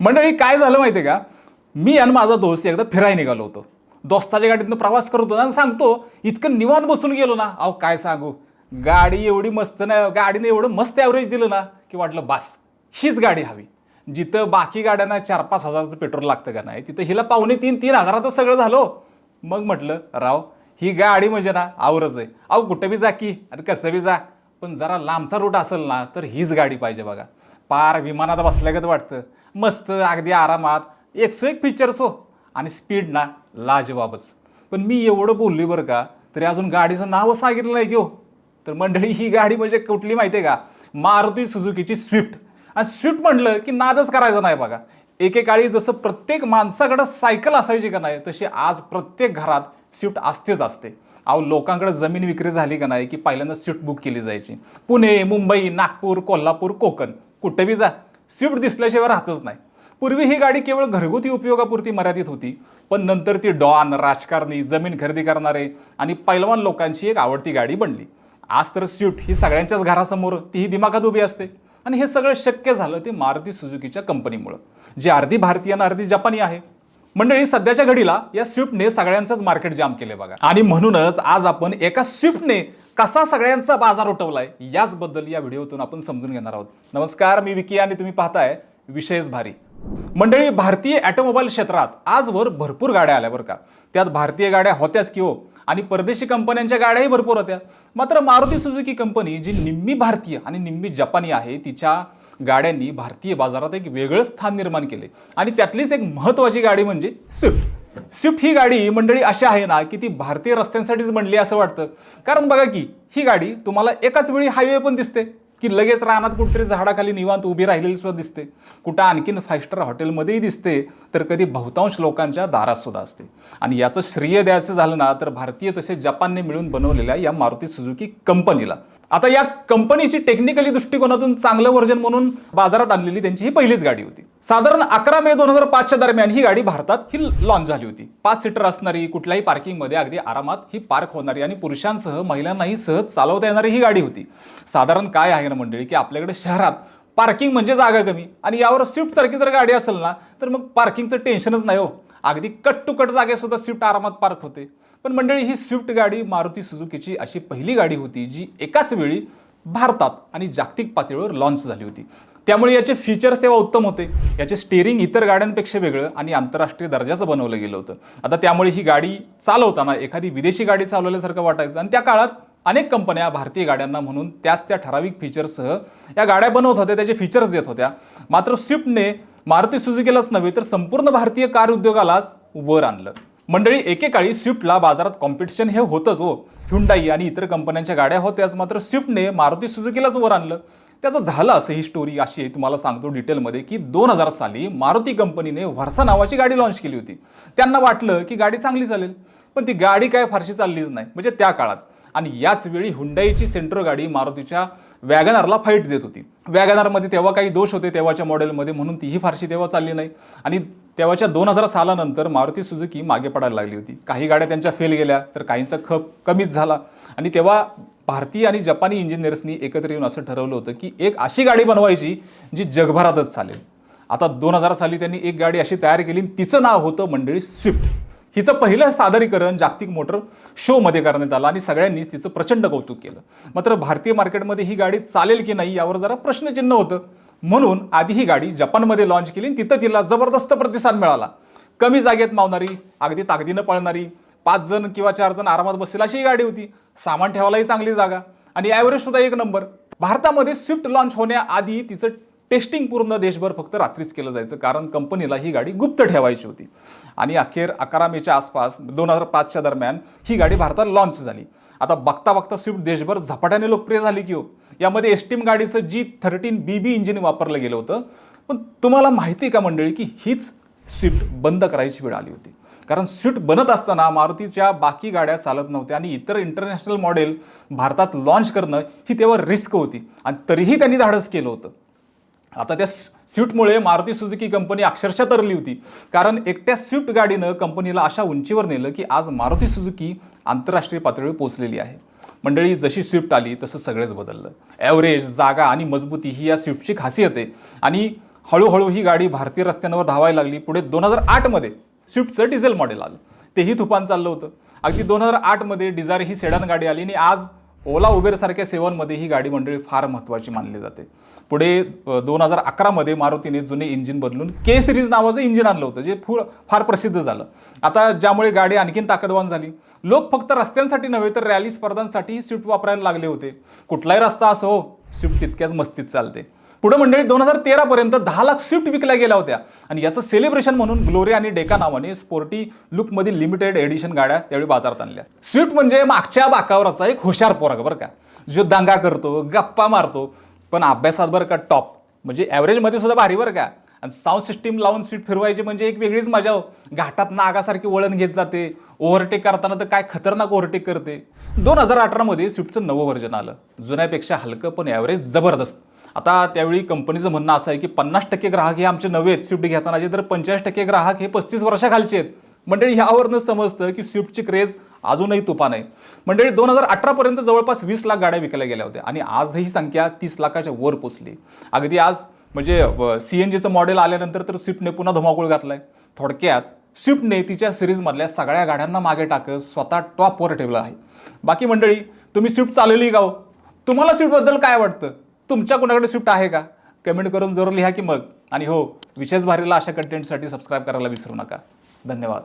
मंडळी काय झालं माहिती आहे का? मी आणि माझा दोस्त एकदा फिरायला निघालो होतो. दोस्ताच्या गाडीतनं प्रवास करत होतो. आणि सांगतो इतकं निवांत बसून गेलो ना. अहो काय सांगू? गाडी एवढी मस्त ना गाडीने एवढं मस्त ॲव्हरेज दिलं ना की वाटलं बास हीच गाडी हवी. जिथं बाकी गाड्यांना चार पाच हजाराचं पेट्रोल लागतं का नाही तिथं हिला पावणे तीन तीन हजारातच सगळं झालं हो. मग म्हटलं राव ही गाडी म्हणजे ना आवरच आहे. अहो कुठं बी जा की आणि कसं बी जा. पण जरा लांबचा रूट असेल ना तर हीच गाडी पाहिजे बघा. पार विमानात बसल्यागत वाटतं. मस्त अगदी आरामात. एकशे एक फीचर्स हो आणि स्पीड ना लाजवाबच. पण मी एवढं बोलली बरं का तरी अजून गाडीचं नावच सांगितलं नाही घेऊ हो. तर मंडळी ही गाडी म्हणजे कुठली माहिती आहे का? मारुती सुझुकीची स्विफ्ट. आणि स्विफ्ट म्हटलं की नादच करायचा नाही बघा. एकेकाळी जसं प्रत्येक माणसाकडं सायकल असायची का नाही तशी आज प्रत्येक घरात स्विफ्ट असतेच असते. अहो लोकांकडे जमीन विक्री झाली का नाही की पहिल्यांदा स्विफ्ट बुक केली जायची. पुणे मुंबई नागपूर कोल्हापूर कोकण. कुठं बी जा. स्विफ्ट दिसल्याशिवाय राहतच नाही. पूर्वी ही गाडी केवळ घरगुती उपयोगापुरती मर्यादित होती. पण नंतर ती डॉन राजकारणी जमीन खरेदी करणारे आणि पैलवान लोकांची एक आवडती गाडी बनली. आज तर स्विफ्ट ही सगळ्यांच्याच घरासमोर तीही दिमाखात उभी असते. आणि हे सगळं शक्य झालं ते मारुती सुझुकीच्या कंपनीमुळं जी अर्धी भारतीय आणि अर्धी जपानी आहे. मंडळी सध्याच्या घडीला या स्विफ्टने सगळ्यांचंच मार्केट जाम केले बघा. आणि म्हणूनच आज आपण एका स्विफ्टने कसा सगळ्यांचा बाजार उठवलाय याचबद्दल या व्हिडिओतून आपण समजून घेणार आहोत. नमस्कार मी विकी आणि तुम्ही पाहताय विशेष भारी. मंडळी भारतीय ॲटोमोबाईल क्षेत्रात आजवर भरपूर गाड्या आल्या बरं का. त्यात भारतीय गाड्या होत्याच की हो आणि परदेशी कंपन्यांच्या गाड्याही भरपूर होत्या. मात्र मारुती सुझुकी कंपनी जी निम्मी भारतीय आणि निम्मी जपानी आहे तिच्या गाड्यांनी भारतीय बाजारात एक वेगळं स्थान निर्माण केले. आणि त्यातलीच एक महत्त्वाची गाडी म्हणजे स्विफ्ट. स्विफ्ट ही गाडी मंडळी अशी आहे ना की ती भारतीय रस्त्यांसाठीच बनली असं वाटतं. कारण बघा की ही गाडी तुम्हाला एकाच वेळी हायवे पण दिसते की लगेच रानात कुठेतरी झाडाखाली निवांत उभी राहिलेली सुद्धा दिसते. कुठं आणखीन फाईव्ह स्टार हॉटेलमध्येही दिसते तर कधी बहुतांश लोकांच्या दारात सुद्धा असते. आणि याचं श्रेय द्यायचं झालं ना तर भारतीय तसेच जपानने मिळून बनवलेल्या या मारुती सुझुकी कंपनीला. आता या कंपनीची टेक्निकली दृष्टिकोनातून चांगलं व्हर्जन म्हणून बाजारात आणलेली त्यांची ही पहिलीच गाडी होती. साधारण अकरा मे दोन हजार पाचच्या दरम्यान ही गाडी भारतात ही लॉन्च झाली होती. पाच सीटर असणारी कुठल्याही पार्किंगमध्ये अगदी आरामात ही पार्क होणारी आणि पुरुषांसह महिलांनाही सहज चालवता येणारी ही गाडी होती. साधारण काय आहे ना मंडळी की आपल्याकडे शहरात पार्किंग म्हणजे जागा कमी आणि यावर स्विफ्ट सारखी जर गाडी असेल ना तर मग पार्किंगचं टेन्शनच नाही हो. अगदी कट टू कट जागेसुद्धा स्विफ्ट आरामात पार्क होते. पण मंडळी ही स्विफ्ट गाडी मारुती सुझुकीची अशी पहिली गाडी होती जी एकाच वेळी भारतात आणि जागतिक पातळीवर लॉन्च झाली होती. त्यामुळे याचे फीचर्स तेव्हा उत्तम होते. याचे स्टेअरिंग इतर गाड्यांपेक्षा वेगळं आणि आंतरराष्ट्रीय दर्जाचं बनवलं गेलं होतं. आता त्यामुळे ही गाडी चालवताना एखादी विदेशी गाडी चालवल्यासारखं वाटायचं आणि त्या काळात अनेक कंपन्या भारतीय गाड्यांना म्हणून त्याच त्या ठराविक फीचर्ससह या गाड्या बनवत होत्या त्याचे फीचर्स देत होत्या. मात्र स्विफ्टने मारुती सुझुकीलाच नव्हे तर संपूर्ण भारतीय कार उद्योगालाच वर आणलं. मंडळी एकेकाळी स्विफ्टला बाजारात कॉम्पिटिशन हे होतंच हो. ह्युंडाई आणि इतर कंपन्यांच्या गाड्या होत्याच मात्र स्विफ्टने मारुती सुझुकीलाच वर आणलं. त्याचं झालं असं ही स्टोरी अशी आहे तुम्हाला सांगतो डिटेलमध्ये की दोन हजार साली मारुती कंपनीने व्हर्सा नावाची गाडी लॉन्च केली होती. त्यांना वाटलं की गाडी चांगली चालेल पण ती गाडी काय फारशी चाललीच नाही म्हणजे त्या काळात. आणि याच वेळी हुंडाईची सेंट्रो गाडी मारुतीच्या वॅगनारला फाईट देत होती. वॅगनारमध्ये तेव्हा काही दोष होते तेव्हाच्या मॉडेलमध्ये म्हणून तीही फारशी तेव्हा चालली नाही. आणि तेव्हाच्या दोन हजार सालानंतर मारुती सुझुकी मागे पडायला लागली होती. काही गाड्या त्यांच्या फेल गेल्या तर काहींचा खप कमीच झाला. आणि तेव्हा भारतीय आणि जपानी इंजिनियर्सनी एकत्र येऊन असं ठरवलं होतं की एक अशी गाडी बनवायची जी जगभरातच चालेल. आता दोन हजार साली त्यांनी एक गाडी अशी तयार केली आणि तिचं नाव होतं मंडळी स्विफ्ट. हिचं पहिलं सादरीकरण जागतिक मोटर शोमध्ये करण्यात आलं आणि सगळ्यांनीच तिचं प्रचंड कौतुक केलं. मात्र भारतीय मार्केटमध्ये ही गाडी चालेल की नाही यावर जरा प्रश्नचिन्ह होतं. म्हणून आधी ही गाडी जपानमध्ये लॉन्च केली आणि तिथं तिला जबरदस्त प्रतिसाद मिळाला. कमी जागेत मावणारी अगदी ताकदीनं पळणारी पाच जण किंवा चार जण आरामात बसेल अशी ही गाडी होती. सामान ठेवायलाही चांगली जागा. आणि ॲव्हरेज सुद्धा एक नंबर भारतामध्ये स्विफ्ट लॉन्च होण्याआधी तिचं टेस्टिंग पूर्ण देशभर फक्त रात्रीच केलं जायचं. कारण कंपनीला ही गाडी गुप्त ठेवायची होती. आणि अखेर अकरा मेच्या आसपास दोन हजार पाचच्या दरम्यान ही गाडी भारतात लॉन्च झाली. आता बघता बघता स्विफ्ट देशभर झपाट्याने लोकप्रिय झाली की हो. यामध्ये एसटीम गाडीचं जी थर्टीन बी बी इंजिन वापरलं गेलं होतं. पण तुम्हाला माहिती आहे का मंडळी की हीच स्विफ्ट बंद करायची वेळ आली होती. कारण स्विफ्ट बनत असताना मारुतीच्या बाकी गाड्या चालत नव्हत्या आणि इतर इंटरनॅशनल मॉडेल भारतात लॉन्च करणं ही तेव्हा रिस्क होती. आणि तरीही त्यांनी धाडस केलं होतं. आता त्या स्विफ्टमुळे मारुती सुझुकी कंपनी अक्षरशः तरली होती. कारण एकट्या स्विफ्ट गाडीनं कंपनीला अशा उंचीवर नेलं की आज मारुती सुझुकी आंतरराष्ट्रीय पातळीवर पोहोचलेली आहे. मंडळी जशी स्विफ्ट आली तसं सगळेच बदललं. ॲव्हरेज जागा आणि मजबूती ही या स्विफ्टची खासियत आहे. आणि हळूहळू ही गाडी भारतीय रस्त्यांवर धावायला लागली. पुढे दोन हजार आठमध्ये स्विफ्टचं डिझेल मॉडेल आलं. तेही तुफान चाललं होतं. अगदी दोन हजार आठमध्ये डिझायर ही सेडान गाडी आली आणि आज ओला उबेरसारख्या सेवांमध्ये ही गाडी मंडळी फार महत्त्वाची मानली जाते. पुढे दोन हजार अकरामध्ये मारुतीने जुने इंजिन बदलून के सिरीज नावाचं इंजिन आणलं होतं जे फुर फार प्रसिद्ध झालं. आता ज्यामुळे गाडी आणखीन ताकदवान झाली. लोक फक्त रस्त्यांसाठी नव्हे तर रॅली स्पर्धांसाठीही स्विफ्ट वापरायला लागले होते. कुठलाही रस्ता असो स्विफ्ट तितक्याच मस्तीत चालते. पुढे मंडळी दोन हजार तेरापर्यंत दहा लाख स्विफ्ट विकल्या गेल्या होत्या. आणि याचं सेलिब्रेशन म्हणून ग्लोरी आणि डेका नावाने स्पोर्टी लुकमधील लिमिटेड एडिशन गाड्या त्यावेळी बाजारात आणल्या. स्विफ्ट म्हणजे मागच्या बाकावरचा एक हुशार पोरग बरं का. जो दंगा करतो गप्पा मारतो पण अभ्यासात बरं का टॉप म्हणजे ॲव्हरेजमध्ये सुद्धा भारी बरं का. आणि साऊंड सिस्टीम लावून स्वीट फिरवायची म्हणजे एक वेगळीच मजा हो. घाटात नागासारखी वळण घेत जाते. ओव्हरटेक करताना तर काय खतरनाक ओव्हरटेक करते. दोन हजार अठरामध्ये स्विफ्टचं नवं व्हर्जन आलं. जुन्यापेक्षा हलकं पण ॲव्हरेज जबरदस्त. आता त्यावेळी कंपनीचं म्हणणं असं आहे की पन्नास टक्के ग्राहक हे आमचे नवे आहेत स्विफ्ट घेतानाचे तर पंचेचाळीस टक्के ग्राहक हे पस्तीस वर्षाखालचे आहेत. मंडळी ह्यावरनं समजतं की स्विफ्टची क्रेज अजूनही तुफान आहे. मंडळी दोन हजार अठरापर्यंत जवळपास वीस लाख गाड्या विकल्या गेल्या होत्या आणि आज ही संख्या तीस लाखाच्या वर पोचली. अगदी आज म्हणजे सी एन जीचं मॉडेल आल्यानंतर तर स्विफ्टने पुन्हा धुमाकूळ घातलाय. थोडक्यात स्विफ्टने तिच्या सिरीजमधल्या सगळ्या गाड्यांना मागे टाकत स्वतः टॉपवर ठेवलं आहे. बाकी मंडळी तुम्ही स्विफ्ट चालवली का हो? तुम्हाला स्विफ्टबद्दल काय वाटतं? तुमच्या कोणाकडे स्विफ्ट आहे का? कमेंट करून जरूर लिहा की मग. आणि हो विशेष भारीला अशा कंटेंटसाठी सबस्क्राईब करायला विसरू नका. धन्यवाद.